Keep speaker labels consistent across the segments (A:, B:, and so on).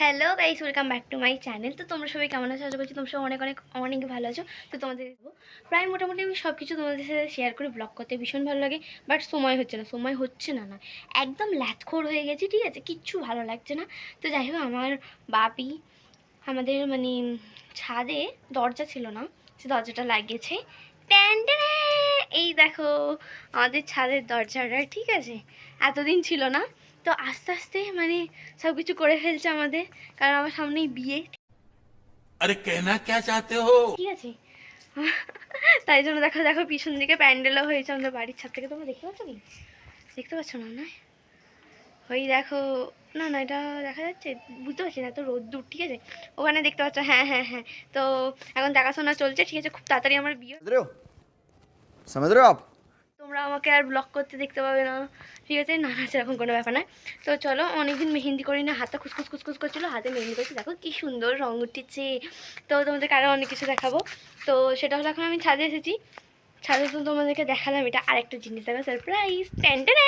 A: Hello guys welcome back to my channel তো তোমরা সবাই কেমন আছো? আশা করছি তোমরা সবাই অনেক অনেক অনেক ভালো আছো। তো তোমাদের প্রায় মোটামুটি আমি সব কিছু তোমাদের সাথে শেয়ার করে ব্লগ করতে ভীষণ ভালো লাগে বাট সময় হচ্ছে না, সময় হচ্ছে না না। একদম ল্যাথখোর হয়ে গেছে, ঠিক আছে? কিচ্ছু ভালো লাগছে না। তো যাই হোক, আমার বাপি, আমাদের মানে ছাদে দরজা ছিল না, সে দরজাটা লাগিয়েছে। এই দেখো, আমাদের ছাদের দরজাটা, ঠিক আছে? এতদিন ছিল না। তো আস্তে আস্তে মানে সব কিছু করে ফেলছে আমাদের কারণ আমার সামনেই বিয়ে।
B: আরে কেনা কে চাতে হো?
A: ঠিক আছে। তাই জন্য দেখো দেখো পিছন দিকে প্যান্ডেলও হয়েছে আমাদের বাড়ির ছাদ থেকে। তোমরা দেখতে পাচ্ছ কি? দেখতে পাচ্ছ না নয় ওই দেখো না না এটা দেখা যাচ্ছে বুঝতে পারছি না তো রোদ্দুর ঠিক আছে? ওখানে দেখতে পাচ্ছ হ্যাঁ হ্যাঁ হ্যাঁ। তো এখন দেখাশোনা চলছে ঠিক আছে? খুব তাড়াতাড়ি আমার বিয়ে।
C: সমুদ্র
A: আপ। আমাকে আর ব্লগ করতে দেখতে পাবে না। ঠিক আছে? না না, সেরকম কোনো ব্যাপার নয়। তো চলো, অনেকদিন মেহেন্দি করি না হাতটা খুসখুস খুসখুস করছিল। হাতে মেহেন্দি করছি। দেখো কি সুন্দর রং উঠেছে। তো তোমাদেরকে আরও অনেক কিছু দেখাবো। তো সেটা হলো এখন আমি ছাদে এসেছি। ছাদে তো তোমাদেরকে দেখালাম এটা আরেকটা জিনিস। দেখো সারপ্রাইজ টেন্টেন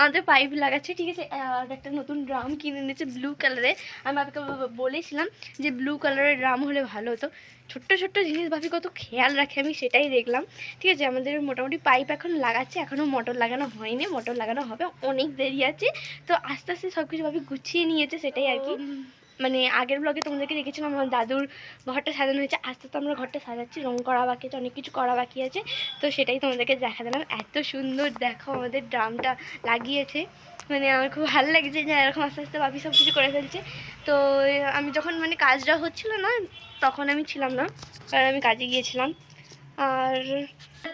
A: আমাদের পাইপ লাগাচ্ছে, ঠিক আছে? আর একটা নতুন ড্রাম কিনে নিয়েছে ব্লু কালারের আমি বাপিকে বলেছিলাম যে ব্লু কালারের ড্রাম হলে ভালো হতো। ছোট্ট ছোট্ট জিনিস বাপি কত খেয়াল রাখে, আমি সেটাই দেখলাম। ঠিক আছে, আমাদের মোটামুটি পাইপ এখন লাগাচ্ছে, এখনও মোটর লাগানো হয়নি, মোটর লাগানো হবে, অনেক দেরি আছে। তো আস্তে আস্তে সব কিছু ভাবে গুছিয়ে নিয়েছে, সেটাই আর কি। মানে আগের ব্লগে তোমাদেরকে দেখেছিলাম, আমার দাদুর ঘরটা সাজানো হয়েছে। আস্তে আস্তে আমরা ঘরটা সাজাচ্ছি, রং করা বাকি আছে, অনেক কিছু করা বাকি আছে। তো সেটাই তোমাদেরকে দেখা দিলাম। এত সুন্দর দেখো আমাদের ড্রামটা লাগিয়েছে। মানে আমার খুব ভালো লাগছে যে এরকম আস্তে আস্তে বাপি সব কিছু করে ফেলছে। তো আমি যখন মানে কাজটা হচ্ছিল না, তখন আমি ছিলাম না, কারণ আমি কাজে গিয়েছিলাম। আর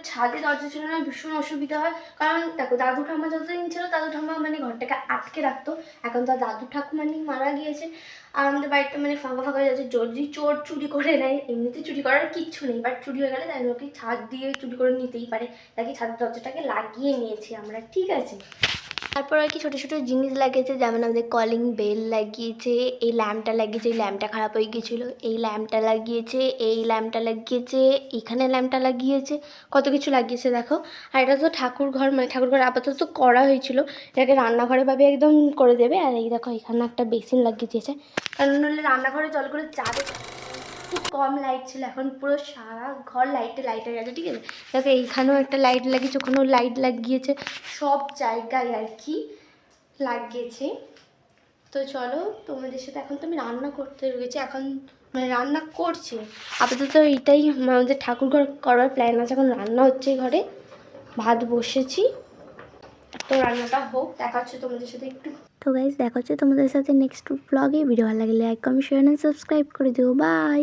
A: ছাদে দরজা ছিল ভীষণ অসুবিধা হয়। কারণ দেখো, দাদু ঠাম্মা যতদিন ছিল, দাদু ঠাম্মা মানে ঘরটাকে আটকে রাখতো। এখন তো দাদু ঠাকুমানি মারা গিয়েছে। আর আমাদের বাড়িতে মানে ফাঁকা ফাঁকা যাচ্ছে। যদি চোর চুরি করে নেয়, এমনিতে চুরি করার কিচ্ছু নেই। বাট চুরি হয়ে গেলে তাই লোকে ছাদ দিয়ে চুরি করে নিতেই পারে। তাকে ছাদের দরজাটাকে লাগিয়ে নিয়েছি আমরা। ঠিক আছে? তারপর আর কি ছোটো ছোটো জিনিস লাগিয়েছে, যেমন আমাদের কলিং বেল লাগিয়েছে, এই ল্যাম্পটা লাগিয়েছে, এই ল্যাম্পটা খারাপ হয়ে গিয়েছিল, এই ল্যাম্পটা লাগিয়েছে, এই ল্যাম্পটা লাগিয়েছে, এখানে ল্যাম্পটা লাগিয়েছে, কত কিছু লাগিয়েছে দেখো। আর এটা তো ঠাকুর ঘর মানে ঠাকুর ঘর আপাতত করা হয়েছিল, এটাকে রান্নাঘরে ভাবে একদম করে দেবে, আর এই দেখো এখানে একটা বেসিন লাগিয়ে দিয়েছে কারণ নাহলে রান্নাঘরে জল করে যাবে খুব কম লাইট ছিল, এখন পুরো সারা ঘর লাইটে লাইট গেছে, ঠিক আছে? দেখো এইখানেও একটা লাইট লাগিয়েছে, ওখানেও লাইট লাগিয়েছে, সব জায়গায় আর কি লাগিয়েছে। তো চলো, তোমাদের সাথে এখন তো আমি রান্না করতে রয়েছি, এখন মানে রান্না করছি। আপাতত এইটাই আমাদের ঠাকুর ঘর করার প্ল্যান আছে, এখন রান্না হচ্ছে ঘরে। ভাত বসেছি। তো রান্নাটা হোক দেখা হচ্ছে তোমাদের সাথে একটু। তো গাইজ দেখা হচ্ছে তোমাদের সাথে নেক্সট ব্লগে ভিডিও ভালো লাগলে like comment share and subscribe করে দিও। বাই